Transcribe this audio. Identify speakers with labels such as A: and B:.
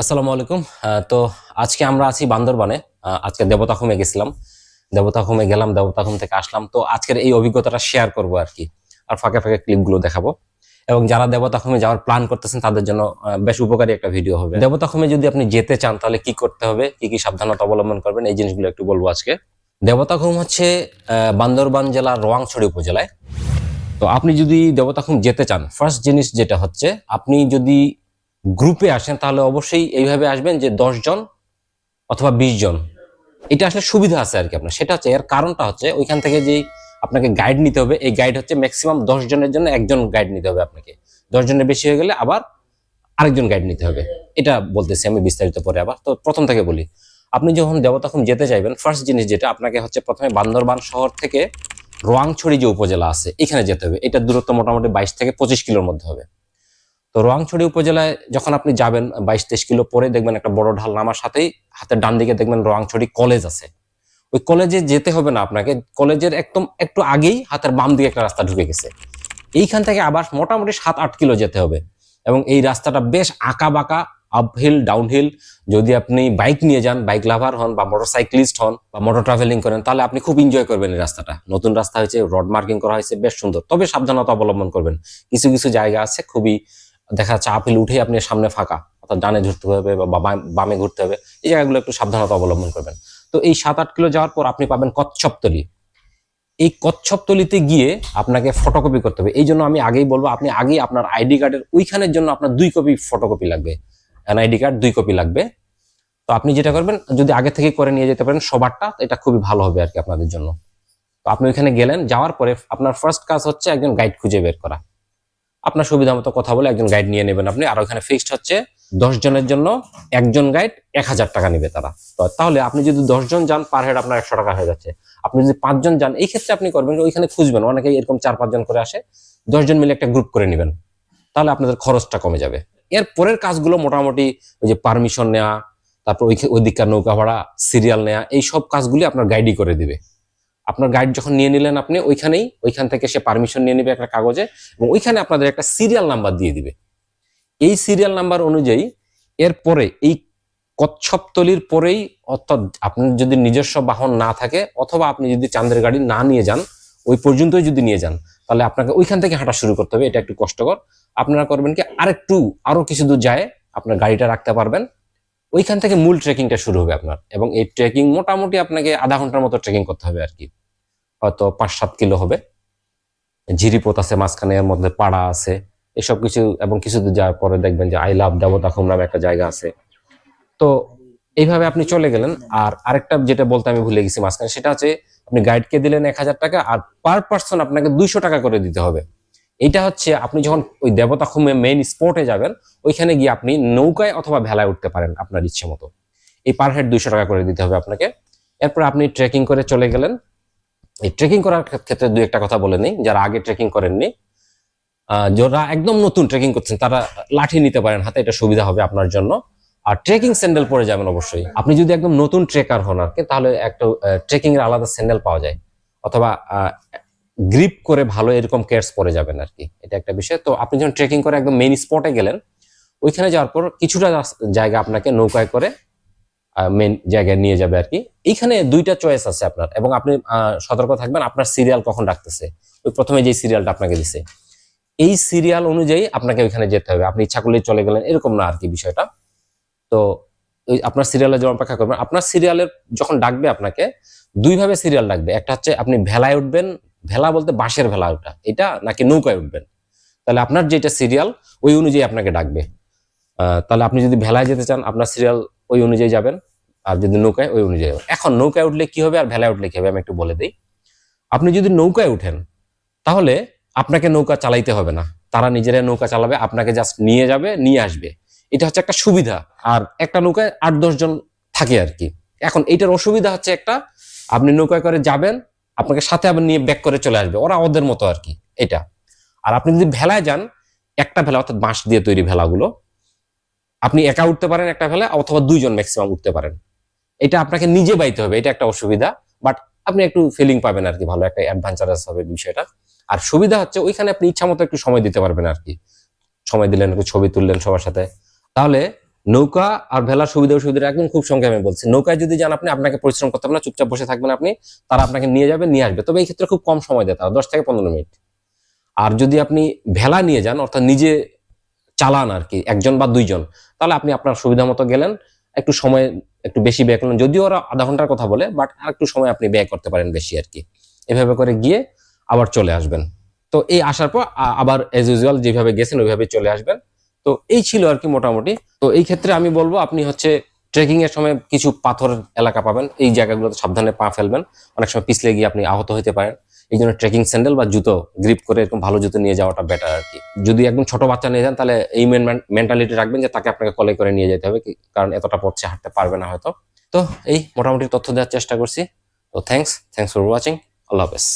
A: আসসালামু আলাইকুম। তো আজকে আমরা আছি বান্দরবানে। আজকে দেবতাখুমে গেছিলাম। দেবতাখুমে গেলাম দেবতাখুম থেকে আসলাম। তো আজকের এই অভিজ্ঞতাটা শেয়ার করব আর কি। আর ফাঁকে ফাঁকে ক্লিপগুলো দেখাবো। এবং যারা দেবতাখুমে যাওয়ার প্ল্যান করতেছেন, তাদের জন্য বেশ উপকারী একটা ভিডিও হবে। দেবতাখুমে যদি আপনি যেতে চান, তাহলে কি করতে হবে? কি কি সাবধানতা অবলম্বন করবেন? এই জিনিসগুলো একটু বলব আজকে। দেবতাখুম হচ্ছে বান্দরবান জেলার রোয়াংছড়ি উপজেলায়। তো আপনি যদি দেবতাখুম যেতে চান ফার্স্ট জিনিস যেটা হচ্ছে, আপনি যদি গ্রুপে আসেন, তাহলে অবশ্যই এইভাবে আসবেন যে জন অথবা বিশ জন। এটা আসলে সুবিধা আছে আর কি আপনার। সেটা হচ্ছে এর কারণটা হচ্ছে ওইখান থেকে যে আপনাকে গাইড নিতে হবে, এই গাইড হচ্ছে ম্যাক্সিমাম দশ জনের জন্য একজন গাইড নিতে হবে আপনাকে। দশ জনের বেশি হয়ে গেলে আবার আরেকজন গাইড নিতে হবে। এটা বলতেছি আমি বিস্তারিত পরে আবার। তো প্রথম থেকে বলি, আপনি যখন দেবতাখুম যেতে চাইবেন ফার্স্ট জিনিস যেটা আপনাকে হচ্ছে প্রথমে বান্দরবান শহর থেকে রোয়াংছড়ি যে উপজেলা আছে, এখানে যেতে হবে। এটা দূরত্ব মোটামুটি বাইশ থেকে পঁচিশ কিলোর মধ্যে হবে। তো রোয়াংছড়ি উপজেলায় যখন আপনি যাবেন বাইশ তেইশ কিলো পরে দেখবেন একটা বড় ঢাল নামার সাথেই হাতের ডান দিকে দেখবেন রোয়াংছড়ি কলেজ আছে। ওই কলেজে যেতে হবে না আপনাকে, কলেজের একদম একটু আগেই হাতের বাম দিকে একটা রাস্তা ঢুকে গেছে। এইখান থেকে আবার মোটামুটি সাত আট কিলো যেতে হবে এবং এই রাস্তাটা বেশ আঁকা বাঁকা আপহিল ডাউনহিল যদি আপনি বাইক নিয়ে যান বাইক লাভার হন বা মোটর সাইক্লিস্ট হন বা মোটর ট্রাভেলিং করেন, তাহলে আপনি খুব এনজয় করবেন এই রাস্তাটা। নতুন রাস্তা হয়েছে রড মার্কিং করা হয়েছে, বেশ সুন্দর। তবে সাবধানতা অবলম্বন করবেন। কিছু কিছু জায়গা আছে খুবই দেখা যাচ্ছে আপিল উঠে আপনি সামনে ফাঁকা, অর্থাৎ ডানে ঘুরতে হবে বা বামে ঘুরতে হবে, এই জায়গাগুলো একটু সাবধানতা অবলম্বন করবেন। তো এই সাত আট কিলো যাওয়ার পর আপনি পাবেন কচ্ছপতলি এই কচ্ছপতলিতে গিয়ে আপনাকে ফটোকপি করতে হবে। এই জন্য আমি আগেই বলব, আপনি আগেই আপনার আইডি কার্ডের ওইখানের জন্য আপনার দুই কপি ফটোকপি লাগবে। এনআইডি কার্ড দুই কপি লাগবে। তো আপনি যেটা করবেন, যদি আগে থেকে করে নিয়ে যেতে পারেন সবারটা, এটা খুবই ভালো হবে আর কি আপনাদের জন্য। তো আপনি ওইখানে গেলেন, যাওয়ার পরে আপনার ফার্স্ট কাজ হচ্ছে একজন গাইড খুঁজে বের করা। আপনার সুবিধা মতো কথা বলে একজন গাইড নিয়ে নেবেন আপনি। আর ওখানে ফিক্সড হচ্ছে দশ জনের জন্য একজন গাইড এক হাজার টাকা নেবে তারা। তাহলে আপনি যদি দশ জন যান পার হেড আপনার একশো টাকা হয়ে যাচ্ছে। আপনি যদি পাঁচজন যান, এই ক্ষেত্রে আপনি করবেন ওইখানে খুঁজবেন। অনেকে এরকম চার পাঁচজন করে আসে দশজন মিলে একটা গ্রুপ করে নেবেন। তাহলে আপনাদের খরচটা কমে যাবে। এর পরের কাজগুলো মোটামুটি ওই যে পারমিশন নেওয়া তারপর ওই ওই দিককার নৌকা ভাড়া সিরিয়াল নেওয়া এই সব কাজগুলি আপনার গাইডই করে দিবে। আপনার গাইড যখন নিয়ে নিলেন আপনি, ওইখানেই, ওইখান থেকে সে পারমিশন নিয়ে নেবে একটা কাগজে এবং ওইখানে আপনাদের একটা সিরিয়াল নাম্বার দিয়ে দিবে। এই সিরিয়াল নাম্বার অনুযায়ী এরপরে এই কচ্ছপতলির পরেই অর্থাৎ আপনার যদি নিজস্ব বাহন না থাকে অথবা আপনি যদি চান্দের গাড়ি না নিয়ে যান, ওই পর্যন্তই যদি নিয়ে যান, তাহলে আপনাকে ওইখান থেকে হাঁটা শুরু করতে হবে, এটা একটু কষ্টকর। আপনারা করবেন কি, আরেকটু আরও কিছু দূর যায়, আপনার গাড়িটা রাখতে পারবেন। ওইখান থেকে মূল ট্রেকিংটা শুরু হবে আপনার। এবং এই ট্রেকিং মোটামুটি আপনাকে আধা ঘণ্টার মতো ট্রেকিং করতে হবে আর কি। হয়তো পাঁচ সাত কিলো হবে। ঝিরিপোত আছে, মাঝখানে এর মধ্যে পাড়া আছে, এসব কিছু এবং কিছু যাওয়ার পরে দেখবেন যে আই লাভ দেবতাখুম নামে একটা জায়গা আছে। তো এইভাবে আপনি চলে গেলেন। আর আরেকটা যেটা বলতে আমি ভুলে গেছি মাঝখানে, সেটা হচ্ছে আপনি গাইডকে দিলেন এক হাজার টাকা আর পার পার্সন আপনাকে দুইশো টাকা করে দিতে হবে। এইটা হচ্ছে আপনি যখন ওই দেবতাখুমে মেইন স্পটে যাবেন, ওইখানে গিয়ে আপনি নৌকায় অথবা ভেলায় উঠতে পারেন আপনার ইচ্ছে মতো। এই পার হেড দুইশো টাকা করে দিতে হবে আপনাকে। এরপর আপনি ট্রেকিং করে চলে গেলেন। এই ট্রেকিং করার ক্ষেত্রে দুই একটা কথা বলে নিই, যারা আগে ট্রেকিং করেননি যারা একদম নতুন ট্রেকিং করছেন, তারা লাঠি নিতে পারেন, হাতে এটা সুবিধা হবে আপনার জন্য। আর ট্রেকিং স্যান্ডেল পরে যাবেন অবশ্যই। আপনি যদি একদম নতুন ট্রেকার হন আর কি, তাহলে একটা ট্রেকিং এর আলাদা স্যান্ডেল পাওয়া যায়। অথবা গ্রিপ করে ভালো এরকম কেয়ার্স পরে যাবেন আর কি। এটা একটা বিষয়। তো আপনি যখন ট্রেকিং করে একদম মেইন স্পটে গেলেন, ওইখানে যাওয়ার পর কিছুটা জায়গা আপনাকে নৌকায় করে মেন জায়গায় নিয়ে যাবে আর কি। এইখানে দুইটা চয়েস আছে আপনার এবং আপনি সতর্ক থাকবেন, আপনার সিরিয়াল কখন ডাকতেছে। ওই প্রথমে যে সিরিয়ালটা আপনাকে দিছে। এই সিরিয়াল অনুযায়ী আপনাকে ওইখানে যেতে হবে। আপনি ইচ্ছা করলে চলে গেলেন, এরকম না আর কি বিষয়টা। তো ওই আপনার সিরিয়ালের জন্য অপেক্ষা করবেন, আপনার সিরিয়ালের যখন ডাকবে আপনাকে, দুইভাবে সিরিয়াল ডাকবে। একটা হচ্ছে আপনি ভেলায় উঠবেন ভেলা বলতে বাঁশের ভেলা ওঠা এটা নাকি নৌকায় উঠবেন। তাহলে আপনার যেটা সিরিয়াল ওই অনুযায়ী আপনাকে ডাকবে। তাহলে আপনি যদি ভেলায় যেতে চান, আপনার সিরিয়াল ওই অনুযায়ী যাবেন, আর যদি নৌকায়, ওই অনুযায়ী। এখন নৌকায় উঠলে কি হবে আর ভেলায় উঠলে কি হবে, আমি একটু বলে দিই। আপনি যদি নৌকায় উঠেন, তাহলে আপনাকে নৌকা চালাইতে হবে না। তারা নিজেরা নৌকা চালাবে, আপনাকে জাস্ট নিয়ে যাবে, নিয়ে আসবে। এটা হচ্ছে একটা সুবিধা। আর একটা নৌকায় আট দশ জন থাকে আর কি। এখন এইটার অসুবিধা হচ্ছে একটা, আপনি নৌকায় করে যাবেন আপনাকে সাথে আবার নিয়ে ব্যাক করে চলে আসবে। ওরা ওদের মতো আর কি, এটা। আর আপনি যদি ভেলায় যান, একটা ভেলা, অর্থাৎ বাঁশ দিয়ে তৈরি ভেলাগুলো, আপনি একা উঠতে পারেন একটা ভেলা অথবা দুইজন ম্যাক্সিমাম উঠতে পারেন। এটা আপনাকে নিজে বাইতে হবে, এটা একটা অসুবিধা বাট আপনি একটু ফিলিং পাবেন আর কি, ভালো একটা অ্যাডভেঞ্চারাস হবে বিষয়টা। আর সুবিধা হচ্ছে, ওইখানে আপনি ইচ্ছা মতো একটু সময় দিতে পারবেন আর কি। সময় দিলেন, একটু ছবি তুললেন সবার সাথে। তাহলে নৌকা আর ভেলার সুবিধা অসুবিধা একদম খুব সংক্ষেপে বলছি। নৌকায় যদি যান আপনি, আপনাকে পরিশ্রম করতে হবে না, চুপচাপ বসে থাকবেন আপনি, তারা আপনাকে নিয়ে যাবে, নিয়ে আসবে। তবে এই ক্ষেত্রে খুব কম সময় দেয় তারা, দশ থেকে পনেরো মিনিট। আর যদি আপনি ভেলা নিয়ে যান, অর্থাৎ নিজে চালান আর কি, একজন বা দুইজন, তাহলে আপনি আপনার সুবিধা মতো গেলেন, একটু সময়, একটু বেশি ব্যয় করলেন। যদিও ওরা আধা ঘণ্টার কথা বলে বাট আর একটু সময় আপনি ব্যয় করতে পারেন বেশি আর কি। এভাবে করে গিয়ে আবার চলে আসবেন। তো এই আসার পর আবার এজ ইউজুয়াল যেভাবে গেছেন ওইভাবে চলে আসবেন। তো এই ছিল আর কি মোটামুটি। তো এই ক্ষেত্রে আমি বলব, আপনি হচ্ছে ট্রেকিং এর সময় কিছু পাথর এলাকা পাবেন। এই জায়গাগুলোতে সাবধানে পা ফেলবেন। অনেক সময় পিছলে গিয়ে আপনি আহত হতে পারেন। এই জন্য ট্রেকিং স্যান্ডেল বা জুতো গ্রিপ করে এরকম ভালো জুতো নিয়ে যাওয়াটা বেটার আর কি। যদি একদম ছোট বাচ্চা নিয়ে যান, তাহলে এই মেন্টালিটি রাখবেন যে তাকে আপনাকে কলে করে নিয়ে যেতে হবে কারণ এতটা পথে হাঁটতে পারবে না হয়তো। তো এই মোটামুটি তথ্য দেওয়ার চেষ্টা করছি। তো থ্যাংকস থ্যাংকস ফর ওয়াচিং আল্লাহ হাফেজ।